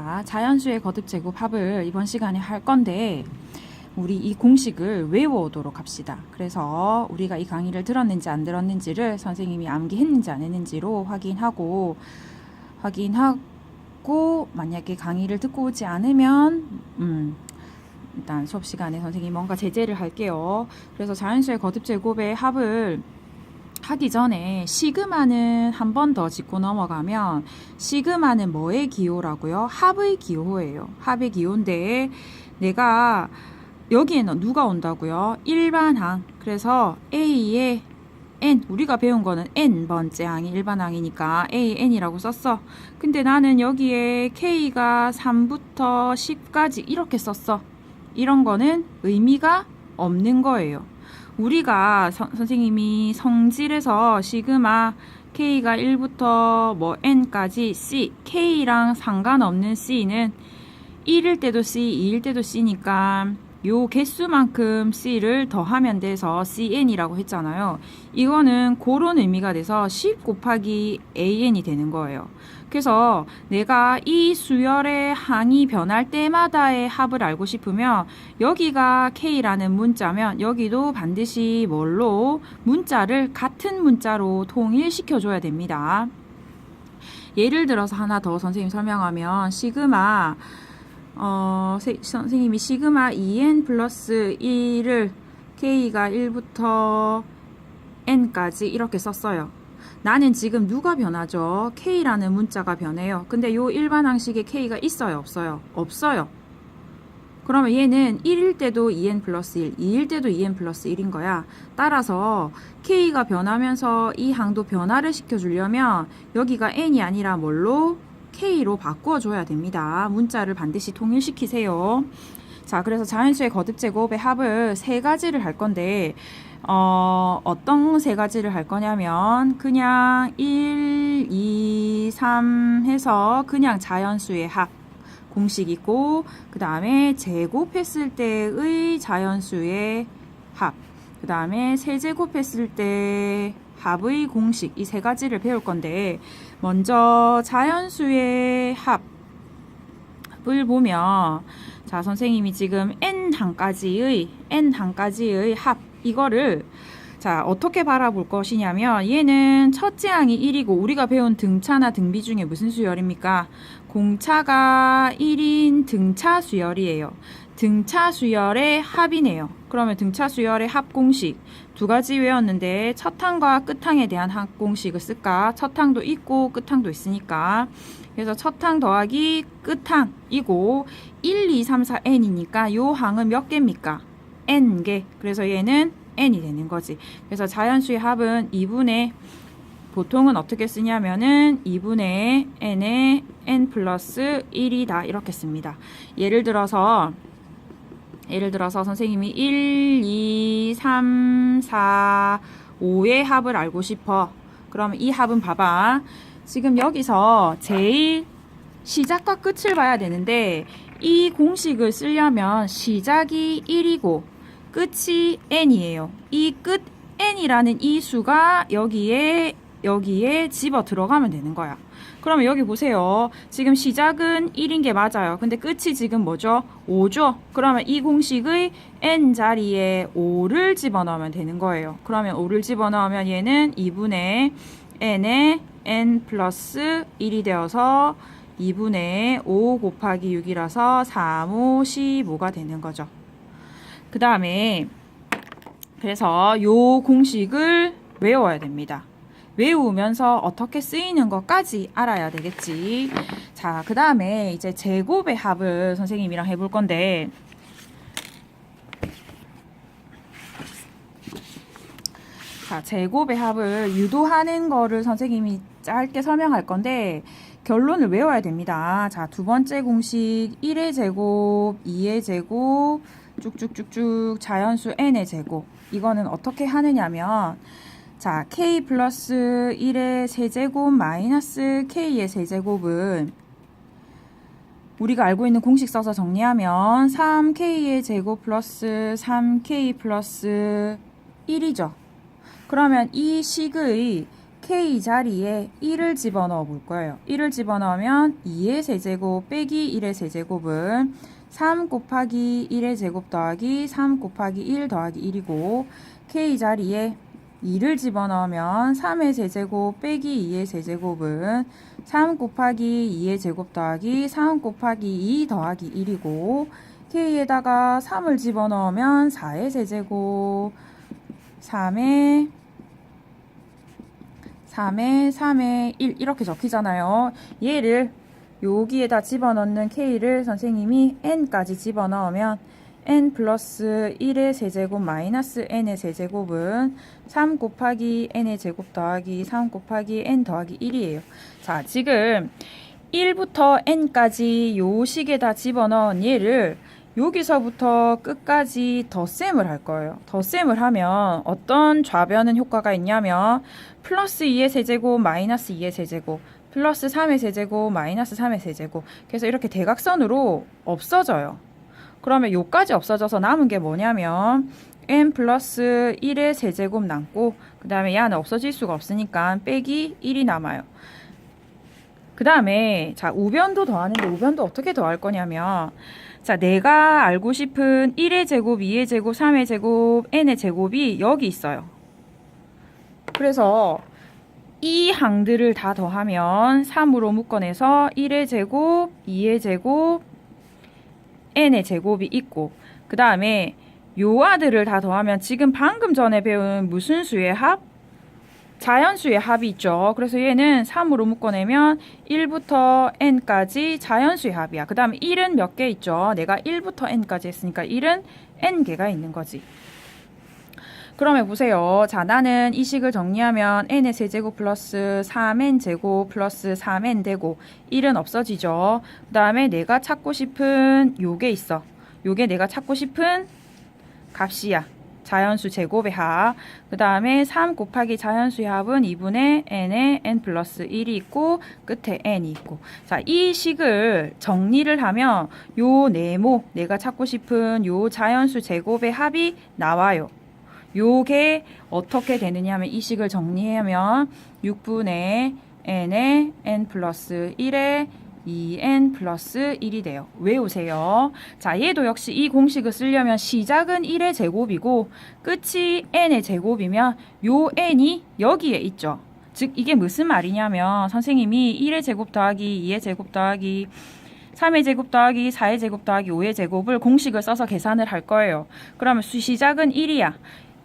자, 자연수의 거듭 제곱 합을 이번 시간에 할 건데 우리 이 공식을 외워오도록 합시다. 그래서 우리가 이 강의를 들었는지 안 들었는지를 선생님이 암기했는지 안 했는지로 확인하고 확인하고 만약에 강의를 듣고 오지 않으면 음, 일단 수업 시간에 선생님이 뭔가 제재를 할게요. 그래서 자연수의 거듭 제곱의 합을 하기 전에 시그마는 한 번 더 짚고 넘어가면 시그마는 뭐의 기호라고요? 합의 기호예요. 합의 기호인데 내가 여기에는 누가 온다고요? 일반항. 그래서 A의 n 우리가 배운 거는 n 번째 항이 일반 항이니까 a n이라고 썼어. 근데 나는 여기에 k가 3부터 10까지 이렇게 썼어. 이런 거는 의미가 없는 거예요. 우리가 선, 선생님이 성질에서 시그마 k가 1부터 뭐 n까지 c k랑 상관없는 c는 1일 때도 c, 2일 때도 c니까 요 개수만큼 c를 더하면 돼서 cn이라고 했잖아요. 이거는 그런 의미가 돼서 10 곱하기 an이 되는 거예요. 그래서 내가 이 수열의 항이 변할 때마다의 합을 알고 싶으면 여기가 k라는 문자면 여기도 반드시 뭘로 문자를 같은 문자로 통일시켜 줘야 됩니다. 예를 들어서 하나 더 선생님 설명하면 시그마 어, 세- 선생님이 시그마 2n 플러스 1을 k가 1부터 n까지 이렇게 썼어요. 나는 지금 누가 변하죠? k라는 문자가 변해요. 근데 요 일반 항식에 k가 있어요? 없어요? 없어요. 그러면 얘는 1일 때도 2n 플러스 1, 2일 때도 2n 플러스 1인 거야. 따라서 k가 변하면서 이 항도 변화를 시켜주려면 여기가 n이 아니라 뭘로? K로 바꿔줘야 됩니다. 문자를 반드시 통일시키세요. 자, 그래서 자연수의 거듭 제곱의 합을 세 가지를 할 건데, 어, 어떤 세 가지를 할 거냐면, 그냥 1, 2, 3 해서 그냥 자연수의 합. 공식이고, 그 다음에 제곱했을 때의 자연수의 합. 그 다음에 세제곱했을 때 합의 공식. 이 세 가지를 배울 건데, 먼저 자연수의 합을 보면, 자, 선생님이 지금 n 항까지의 n 항까지의 합 이거를 자, 어떻게 바라볼 것이냐면 얘는 첫째 항이 1이고 우리가 배운 등차나 등비 중에 무슨 수열입니까? 공차가 1인 등차 수열이에요. 등차 수열의 합이네요. 그러면 등차 수열의 합 공식 두 가지 외웠는데 첫 항과 끝 항에 대한 합 공식을 쓸까? 첫 항도 있고 끝 항도 있으니까 그래서 첫 항 더하기 끝 항이고 1, 2, 3, 4, n이니까 요 항은 몇 개입니까? n개. 그래서 얘는 n이 되는 거지. 그래서 자연수의 합은 2분의 보통은 어떻게 쓰냐면은 2분의 n에 n 플러스 1이다 이렇게 씁니다. 예를 들어서 예를 들어서 선생님이 1, 2, 3, 4, 5의 합을 알고 싶어. 그러면 이 합은 봐봐. 지금 여기서 제일 시작과 끝을 봐야 되는데 이 공식을 쓰려면 시작이 1이고 끝이 n이에요. 이 끝 n이라는 이 수가 여기에 여기에 집어 들어가면 되는 거야. 그러면 여기 보세요. 지금 시작은 1인 게 맞아요. 근데 끝이 지금 뭐죠? 5죠? 그러면 이 공식의 n 자리에 5를 집어넣으면 되는 거예요. 그러면 5를 집어넣으면 얘는 2분의 n에 n 플러스 1이 되어서 2분의 5 곱하기 6이라서 3, 5, 15가 되는 거죠. 그 다음에 그래서 요 공식을 외워야 됩니다. 외우면서 어떻게 쓰이는 것까지 알아야 되겠지. 자, 그 다음에 이제 제곱의 합을 선생님이랑 해볼 건데, 자, 제곱의 합을 유도하는 거를 선생님이 짧게 설명할 건데, 결론을 외워야 됩니다. 자, 두 번째 공식 1의 제곱, 2의 제곱, 쭉쭉쭉쭉 자연수 n의 제곱. 이거는 어떻게 하느냐면, 자, k 플러스 1의 세제곱 마이너스 k의 세제곱은 우리가 알고 있는 공식 써서 정리하면 3k의 제곱 플러스 3k 플러스 1이죠. 그러면 이 식의 k 자리에 1을 집어넣어 볼 거예요. 1을 집어넣으면 2의 세제곱 빼기 1의 세제곱은 3 곱하기 1의 제곱 더하기 3 곱하기 1 더하기 1이고 k 자리에 2를 집어넣으면 3의 세제곱 빼기 2의 세제곱은 3 곱하기 2의 제곱 더하기 3 곱하기 2 더하기 1이고 k에다가 3을 집어넣으면 4의 세제곱 3의 3의 3의 1 이렇게 적히잖아요. 얘를 여기에다 집어넣는 k를 선생님이 n까지 집어넣으면 n 플러스 1의 세제곱 마이너스 n의 세제곱은 3 곱하기 n의 제곱 더하기 3 곱하기 n 더하기 1이에요. 자, 지금 1부터 n까지 요 식에 다 집어넣은 얘를 여기서부터 끝까지 덧셈을 할 거예요. 덧셈을 하면 어떤 좌변은 효과가 있냐면 플러스 2의 세제곱 마이너스 2의 세제곱 플러스 3의 세제곱 마이너스 3의 세제곱 그래서 이렇게 대각선으로 없어져요. 그러면 요까지 없어져서 남은 게 뭐냐면 n 플러스 1의 세제곱 남고 그 다음에 얘는 없어질 수가 없으니까 빼기 1이 남아요. 그 다음에 자 우변도 더하는데 우변도 어떻게 더할 거냐면 자 내가 알고 싶은 1의 제곱, 2의 제곱, 3의 제곱, n의 제곱이 여기 있어요. 그래서 이 항들을 다 더하면 3으로 묶어내서 1의 제곱, 2의 제곱, n의 제곱이 있고 그 다음에 요 아들을 다 더하면 지금 방금 전에 배운 무슨 수의 합? 자연수의 합이 있죠. 그래서 얘는 3으로 묶어내면 1부터 n까지 자연수의 합이야. 그 다음에 1은 몇 개 있죠. 내가 1부터 n까지 했으니까 1은 n개가 있는 거지. 그러면 보세요. 자, 나는 이 식을 정리하면 n의 세제곱 플러스 3n 제곱 플러스 3n 되고 1은 없어지죠. 그 다음에 내가 찾고 싶은 요게 있어. 요게 내가 찾고 싶은 값이야. 자연수 제곱의 합. 그 다음에 3 곱하기 자연수의 합은 2분의 n에 n 플러스 1이 있고 끝에 n이 있고. 자, 이 식을 정리를 하면 요 네모, 내가 찾고 싶은 요 자연수 제곱의 합이 나와요. 요게 어떻게 되느냐 하면 이 식을 정리하면 6분의 n에 n 플러스 1에 2n 플러스 1이 돼요. 외우세요. 자, 얘도 역시 이 공식을 쓰려면 시작은 1의 제곱이고 끝이 n의 제곱이면 요 n이 여기에 있죠. 즉 이게 무슨 말이냐면 선생님이 1의 제곱 더하기 2의 제곱 더하기 3의 제곱 더하기 4의 제곱 더하기 5의 제곱을 공식을 써서 계산을 할 거예요. 그러면 수 시작은 1이야.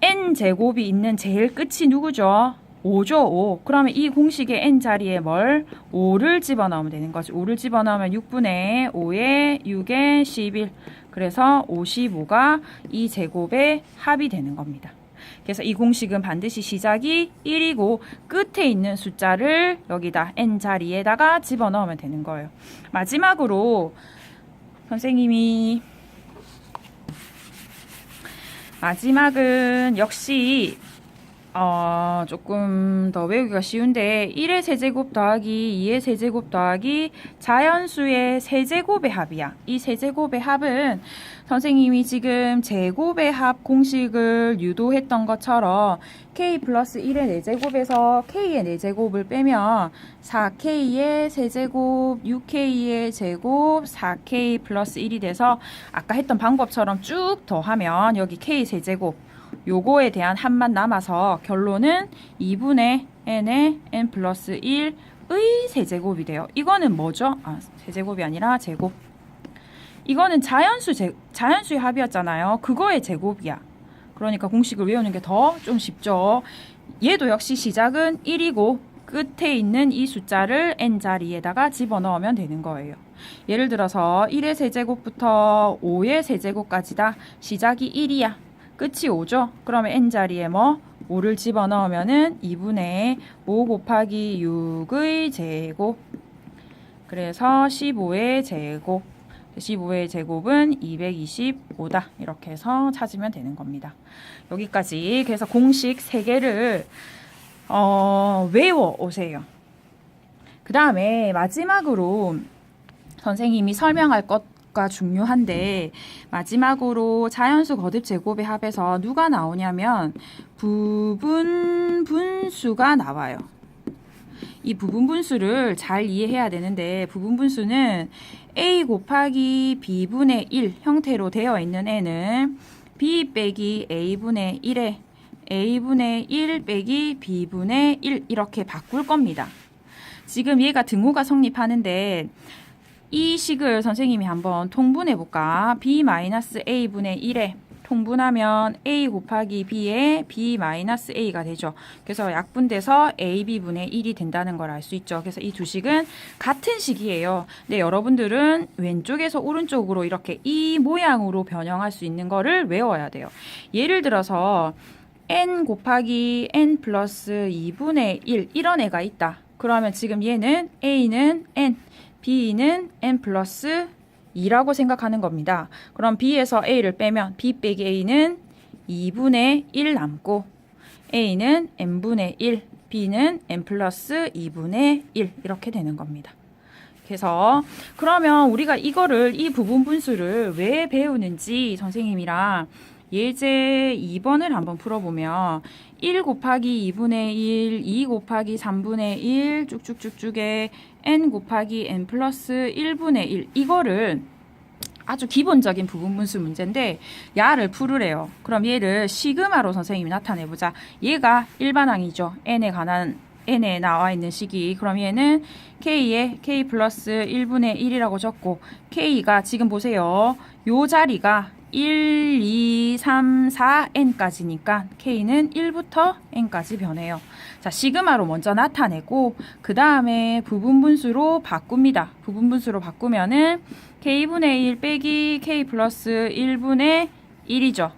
N 제곱이 있는 제일 끝이 누구죠? 5죠, 5. 그러면 이 공식의 n 자리에 뭘? 5를 집어넣으면 되는 거지. 5를 집어넣으면 6분의 5에 6에 11. 그래서 55가 이 제곱의 합이 되는 겁니다. 그래서 이 공식은 반드시 시작이 1이고 끝에 있는 숫자를 여기다 n 자리에다가 집어넣으면 되는 거예요. 마지막으로 선생님이 마지막은 역시 어, 조금 더 외우기가 쉬운데 1의 세제곱 더하기 2의 세제곱 더하기 자연수의 세제곱의 합이야. 이 세제곱의 합은 선생님이 지금 제곱의 합 공식을 유도했던 것처럼 k 플러스 1의 4제곱에서 k의 4제곱을 빼면 4k의 세제곱, 6k의 제곱, 4k 플러스 1이 돼서 아까 했던 방법처럼 쭉 더하면 여기 k 세제곱 요거에 대한 합만 남아서 결론은 2분의 n의 n 플러스 1의 세제곱이 돼요. 이거는 뭐죠? 아, 세제곱이 아니라 제곱. 이거는 자연수 제, 자연수의 합이었잖아요. 그거의 제곱이야. 그러니까 공식을 외우는 게 더 좀 쉽죠. 얘도 역시 시작은 1이고 끝에 있는 이 숫자를 n 자리에다가 집어넣으면 되는 거예요. 예를 들어서 1의 세제곱부터 5의 세제곱까지다. 시작이 1이야. 끝이 5죠? 그러면 n 자리에 뭐 5를 집어넣으면은 2분의 5 곱하기 6의 제곱 그래서 15의 제곱 15의 제곱은 225다 이렇게 해서 찾으면 되는 겁니다. 여기까지 그래서 공식 3개를 어, 외워 오세요. 그 다음에 마지막으로 선생님이 설명할 것 가 중요한데 마지막으로 자연수 거듭 제곱의 합에서 누가 나오냐면 부분 분수가 나와요. 이 부분 분수를 잘 이해해야 되는데 부분 분수는 a 곱하기 b분의 1 형태로 되어 있는 애는 b 빼기 a분의 1에 a분의 1 빼기 b분의 1 이렇게 바꿀 겁니다. 지금 얘가 등호가 성립하는데 이 식을 선생님이 한번 통분해 볼까? b-a분의 1에 통분하면 a 곱하기 b에 b-a가 되죠. 그래서 약분돼서 ab분의 1이 된다는 걸 알 수 있죠. 그래서 이 두 식은 같은 식이에요. 근데 여러분들은 왼쪽에서 오른쪽으로 이렇게 이 모양으로 변형할 수 있는 거를 외워야 돼요. 예를 들어서 n 곱하기 n 플러스 2분의 1 이런 애가 있다. 그러면 지금 얘는 a는 n, b는 n 플러스 2라고 생각하는 겁니다. 그럼 b에서 a를 빼면 b 빼기 a는 2분의 1 남고 a는 n분의 1, b는 n 플러스 2분의 1 이렇게 되는 겁니다. 그래서 그러면 우리가 이거를 이 부분 분수를 왜 배우는지 선생님이랑 예제 2번을 한번 풀어보면 1 곱하기 2분의 1, 2 곱하기 3분의 1 쭉쭉쭉쭉에 n 곱하기 n 플러스 1분의 1 이거를 아주 기본적인 부분분수 문제인데 야를 풀으래요. 그럼 얘를 시그마로 선생님이 나타내보자. 얘가 일반항이죠. n에 관한 n에 나와 있는 식이 그럼 얘는 k에 k 플러스 1분의 1이라고 적고 k가 지금 보세요. 요 자리가 1, 2, 3, 4, n까지니까 k는 1부터 n까지 변해요. 자, 시그마로 먼저 나타내고 그 다음에 부분분수로 바꿉니다. 부분분수로 바꾸면은 k분의 1 빼기 k 플러스 1분의 1이죠.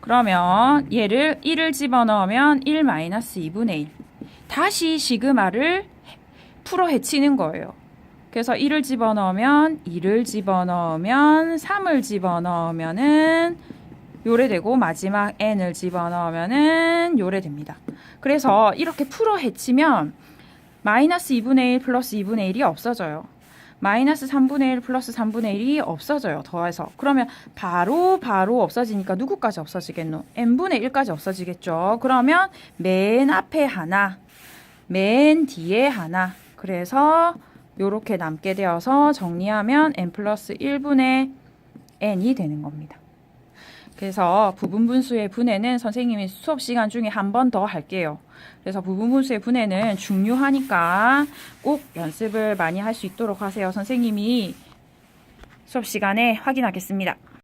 그러면 얘를 1을 집어넣으면 1 마이너스 2분의 1. 다시 시그마를 풀어 헤치는 거예요. 그래서 1을 집어넣으면 2를 집어넣으면 3을 집어넣으면은 요래 되고 마지막 n을 집어넣으면은 요래 됩니다. 그래서 이렇게 풀어 헤치면 마이너스 2분의 1 플러스 2분의 1이 없어져요. 마이너스 3분의 1 플러스 3분의 1이 없어져요. 더해서. 그러면 바로 바로 없어지니까 누구까지 없어지겠노? n분의 1까지 없어지겠죠. 그러면 맨 앞에 하나, 맨 뒤에 하나. 그래서 요렇게 남게 되어서 정리하면 n 플러스 1분의 n이 되는 겁니다. 그래서 부분분수의 분해는 선생님이 수업 시간 중에 한 번 더 할게요. 그래서 부분분수의 분해는 중요하니까 꼭 연습을 많이 할 수 있도록 하세요. 선생님이 수업 시간에 확인하겠습니다.